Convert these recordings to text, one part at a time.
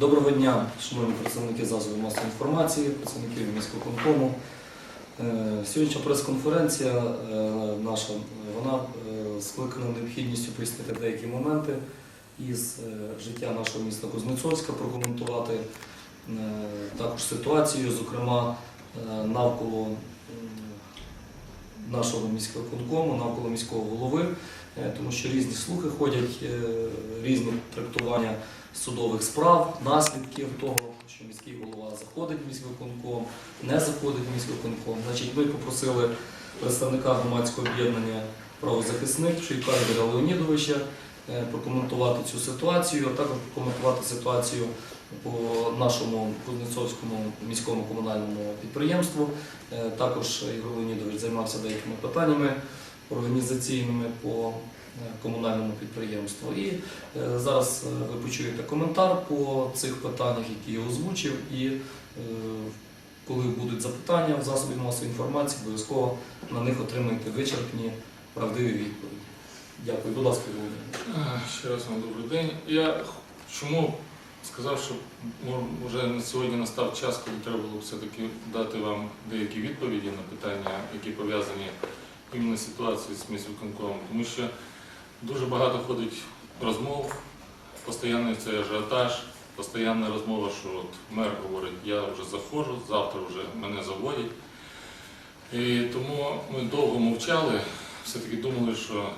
Доброго дня, шановні представники засобів масової інформації, працівників міського конкому. Е, Сьогоднішня прес-конференція е, наша вона е, скликана необхідністю пояснити деякі моменти із життя нашого міста Кузнецовська, прокоментувати також ситуацію, зокрема навколо нашого міського конкому, навколо міського голови, е, тому що різні слухи ходять, е, різні трактування судових справ, наслідків того, що міський голова заходить в міськвиконком, не заходить в міськвиконком. Значить, ми попросили представника громадського об'єднання правозахисник Шуйка Ігоря Леонідовича е, прокоментувати цю ситуацію, а також прокоментувати ситуацію по нашому Кузнецовському міському комунальному підприємству. Е, Також Ігор Леонідович займався деякими питаннями організаційними по е, комунальному підприємству. І е, зараз ви почуєте коментар по цих питаннях, які я озвучив, і коли будуть запитання в засобі масової інформації, обов'язково на них отримаєте вичерпні правдиві відповіді. Дякую. Будь ласка, Володимир. Ще раз вам добрий день. Я чому сказав, що вже на сьогодні настав час, коли треба було все-таки дати вам деякі відповіді на питання, які пов'язані іменно з ситуацією з міськвиконкомом. Тому що дуже багато ходить розмов, постійно цей ажіотаж, постійна розмова, що от мер говорить, я вже заходжу, завтра вже мене заводять. І тому ми довго мовчали, все-таки думали, що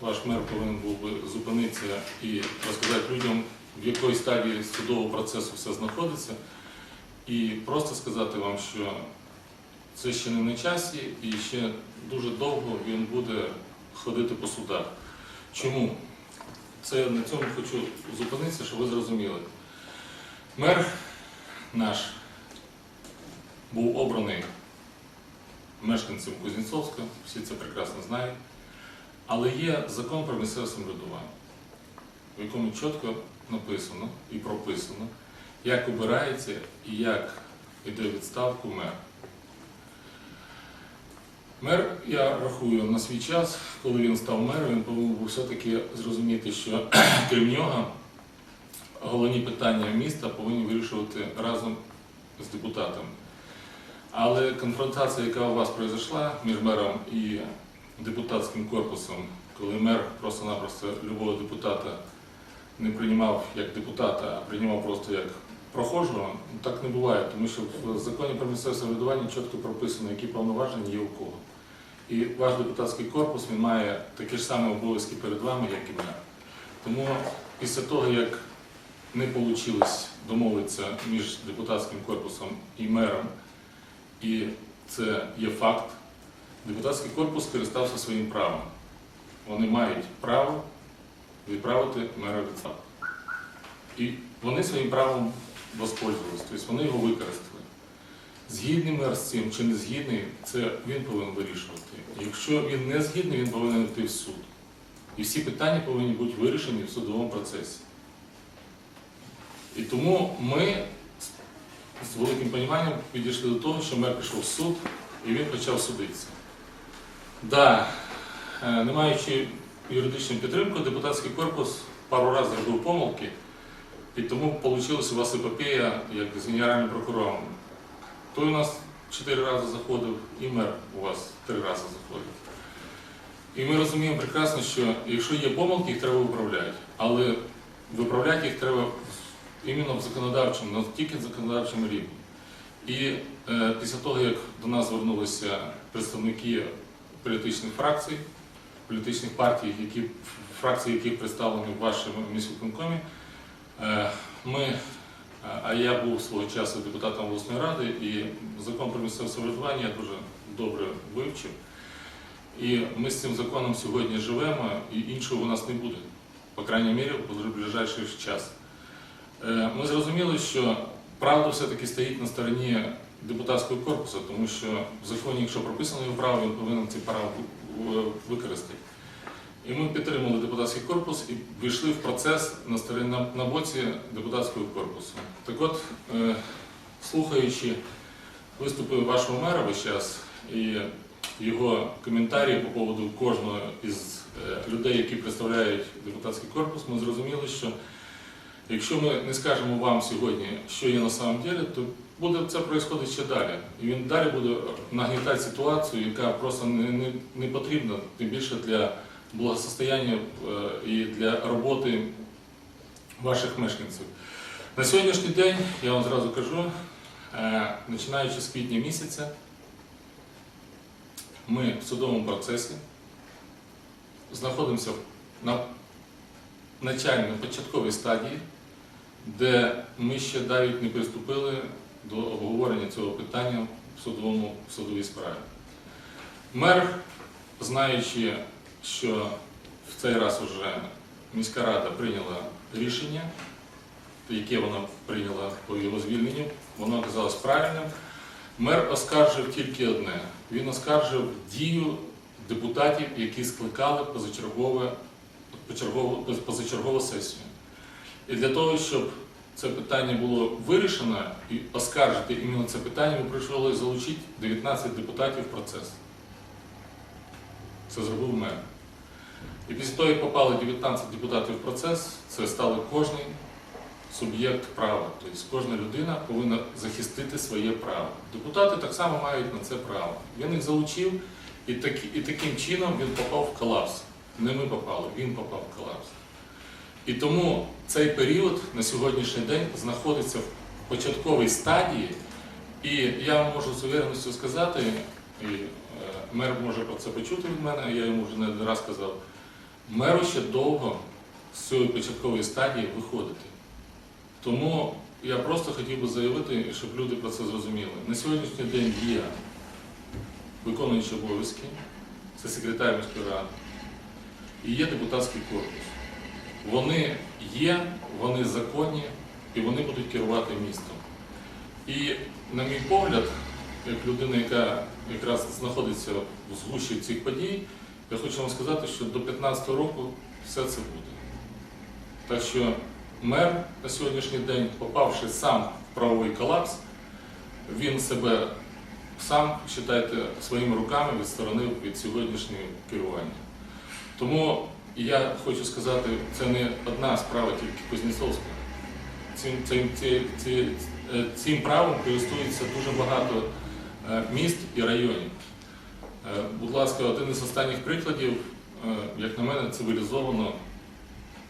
ваш мер повинен був би зупинитися і розказати людям, в якій стадії судового процесу все знаходиться, і просто сказати вам, що це ще не на часі, і ще дуже довго він буде ходити по судах. Чому? Це на цьому хочу зупинитися, щоб ви зрозуміли. Мер наш був обраний мешканцем Кузнєцовська, всі це прекрасно знають. Але є закон про місцеве самоврядування, в якому чітко написано і прописано, як обирається і як йде відставку мер. Мер, я рахую, на свій час, коли він став мером, він повинен був все-таки зрозуміти, що крім нього головні питання міста повинні вирішувати разом з депутатами. Але конфронтація, яка у вас пройшла між мером і депутатським корпусом, коли мер просто-напросто любого депутата не приймав як депутата, а приймав просто як прохожого, так не буває, тому що в законі про місцеве самоврядування чітко прописано, які повноваження є у кого. І ваш депутатський корпус він має такі ж самі обов'язки перед вами, як і мер. Тому після того, як не вийшло домовитися між депутатським корпусом і мером, і це є факт, депутатський корпус скористався своїм правом. Вони мають право відправити мера відставку. І вони своїм правом воспользувалися, тобто вони його використали. Згідний мер з цим чи не згідний, це він повинен вирішувати. Якщо він не згідний, він повинен йти в суд. І всі питання повинні бути вирішені в судовому процесі. І тому ми з- з великим розумінням підійшли до того, що мер пішов в суд і він почав судитися. Да, е, не маючи юридичну підтримку, депутатський корпус пару разів зробив помилки, і тому вийшла у вас епопея як з генеральним прокурором. Той у нас чотири рази заходив, і мер у вас три рази заходив. І ми розуміємо прекрасно, що якщо є помилки, їх треба виправляти. Але виправляти їх треба іменно в законодавчому, тільки в законодавчому рівні. І е, після того, як до нас звернулися представники політичних фракцій, політичних партій, які, фракції, яких представлені в вашому міськвиконкомі, е, ми, а- а я був свого часу депутатом обласної ради, і закон про місцеве самоврядування я дуже добре вивчив. І ми з цим законом сьогодні живемо, і іншого у нас не буде, по крайній мірі, в ближайший час. Е, Ми зрозуміли, що правда все-таки стоїть на стороні депутатського корпусу, тому що в законі, якщо прописано його право, він повинен це право в- використати. І ми підтримали депутатський корпус і війшли в процес на боці депутатського корпусу. Так от, е, слухаючи виступи вашого мера весь час і його коментарі по поводу кожного із е, людей, які представляють депутатський корпус, ми зрозуміли, що Якщо ми не скажемо вам сьогодні, що є на самом деле, то буде це происходить ще далі. І він далі буде нагнітати ситуацію, яка просто не, не, не потрібна, тим більше для благосостояння е, і для роботи ваших мешканців. На сьогоднішній день, я вам зразу кажу, е, починаючи з квітня місяця, ми в судовому процесі знаходимося на начальній початковій стадії, де ми ще навіть не приступили до обговорення цього питання в судовому в судовій справі. Мер, знаючи, що в цей раз вже міська рада прийняла рішення, яке вона прийняла по його звільненню, воно оказалось правильним. Мер оскаржив тільки одне: він оскаржив дію депутатів, які скликали позачергове, почергову- позачергову сесію. І для того, щоб це питання було вирішено і оскаржити іменно це питання, ми прийшли залучити 19 депутатів в процес. Це зробив мер. І після того, як попали 19 депутатів в процес, це стали кожний суб'єкт права. Тобто кожна людина повинна захистити своє право. Депутати так само мають на це право. Він їх залучив, і, так, і таким чином він попав в колапс. Не ми попали, він попав в колапс. І тому цей період на сьогоднішній день знаходиться в початковій стадії, і я вам можу з увереністю сказати, і е, мер може про це почути від мене, я йому вже не один раз казав, меру ще довго з цієї початкової стадії виходити. Тому я просто хотів би заявити, щоб люди про це зрозуміли. На сьогоднішній день є виконуючі обов'язки, це секретар міської ради, і є депутатський корпус. Вони є, вони законні і вони будуть керувати містом. І, на мій погляд, як людина, яка якраз знаходиться в згущі цих подій, я хочу вам сказати, що до 2015 року все це буде. Так що мер на сьогоднішній день, попавши сам в правовий колапс, він себе сам, вважайте, своїми руками відсторонив від сьогоднішнього керування. Тому я хочу сказати, це не одна справа тільки Кузнєцовська. Цим, цим, ці- е, цим правом користується дуже багато е, міст і районів. Е, Будь ласка, один із останніх прикладів, як на мене, цивілізовано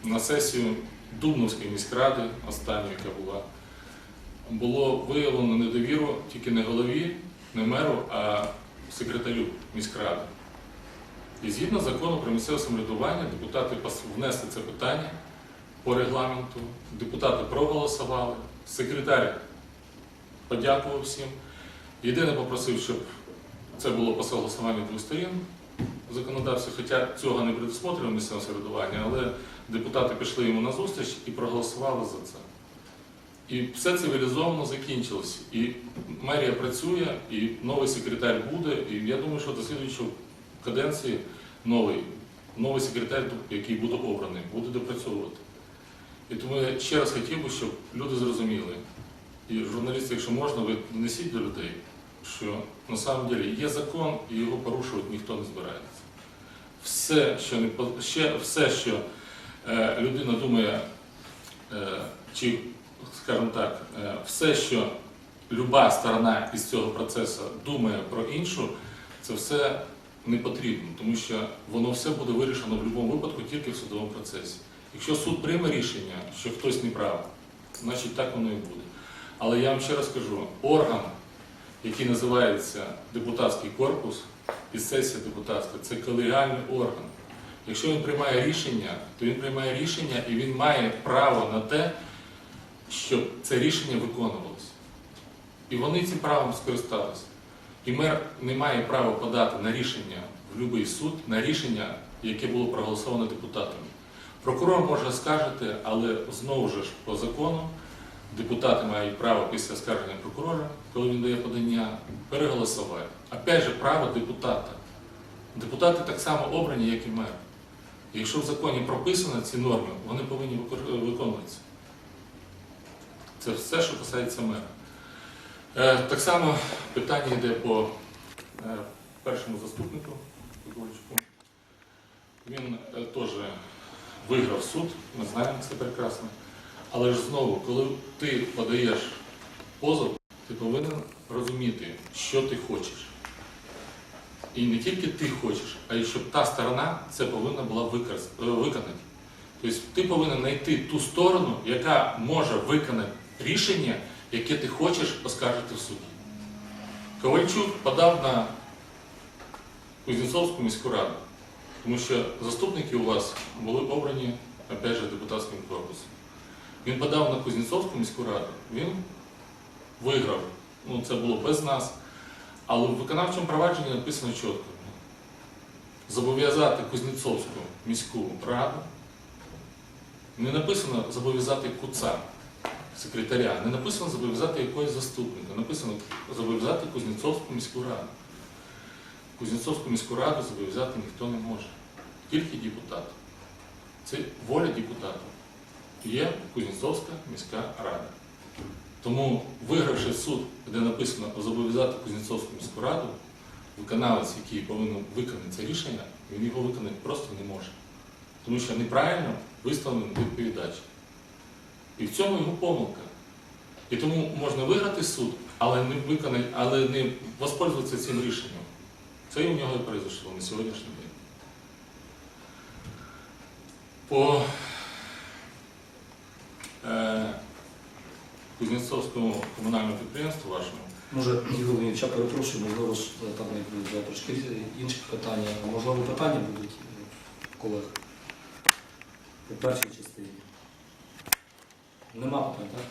на сесію Дубновської міськради, останньої, яка була, було виявлено недовіру тільки не голові, не меру, а секретарю міськради. І згідно закону про місцеве самоврядування, депутати внесли це питання по регламенту, депутати проголосували, секретар подякував всім. Єдине попросив, щоб це було по согласуванню двох сторін в законодавстві, хоча цього не предусмотрено місцеве самоврядування, але депутати пішли йому на зустріч і проголосували за це. І все цивілізовано закінчилось. І мерія працює, і новий секретар буде. І я думаю, що до слідуючого каденції новий, новий секретар, який буде обраний, буде допрацьовувати. І тому я ще раз хотів би, щоб люди зрозуміли, і журналісти, якщо можна, ви донесіть до людей, що на самом деле є закон і його порушувати ніхто не збирається. Все, що, не, ще, все, що е, людина думає, е, чи, скажімо так, е, все, що люба сторона із цього процесу думає про іншу, це все не потрібно, тому що воно все буде вирішено в будь-якому випадку тільки в судовому процесі. Якщо суд прийме рішення, що хтось не прав, значить так воно і буде. Але я вам ще раз кажу, орган, який називається депутатський корпус і сесія депутатська, це колегіальний орган. Якщо він приймає рішення, то він приймає рішення і він має право на те, щоб це рішення виконувалося. І вони цим правом скористалися. І мер не має права подати на рішення в будь-який суд, на рішення, яке було проголосовано депутатами. Прокурор може оскаржити, але знову ж по закону депутати мають право після оскарження прокурора, коли він дає подання, переголосувати. Опять же, право депутата. Депутати так само обрані, як і мер. Якщо в законі прописано ці норми, вони повинні виконуватися. Це все, що касається мера. Е, Так само питання йде по е, першому заступнику Петровичку. Він е, теж виграв суд, ми знаємо це прекрасно. Але ж знову, коли ти подаєш позов, ти повинен розуміти, що ти хочеш. І не тільки ти хочеш, а й щоб та сторона це повинна була виконати. Тобто ти повинен знайти ту сторону, яка може виконати рішення, яке ти хочеш оскаржити в суді. Ковальчук подав на Кузнєцовську міську раду, тому що заступники у вас були обрані, опять же, депутатським корпусом. Він подав на Кузнєцовську міську раду, він виграв. Ну, це було без нас. Але в виконавчому провадженні написано чітко. Зобов'язати Кузнєцовську міську раду. Не написано зобов'язати куца, секретаря, не написано зобов'язати якогось заступника, написано зобов'язати Кузнєцовську міську раду. Кузнєцовську міську раду зобов'язати ніхто не може, тільки депутат. Це воля депутата. Є Кузнєцовська міська рада. Тому, вигравши суд, де написано зобов'язати Кузнєцовську міську раду, виконавець, який повинен виконати це рішення, він його виконати просто не може. Тому що неправильно виставлений відповідач. І в цьому його помилка. І тому можна виграти суд, але не виконати, але не воспользуватися цим рішенням. Це і у нього і произошло на сьогоднішній день. По е, Кузнєцовському комунальному підприємству вашому Може, Ігор Леонідович, я перепрошую, можливо е, там будуть трошки інші питання. Можливо, питання будуть е, колег по першій частині. Нема питань, так?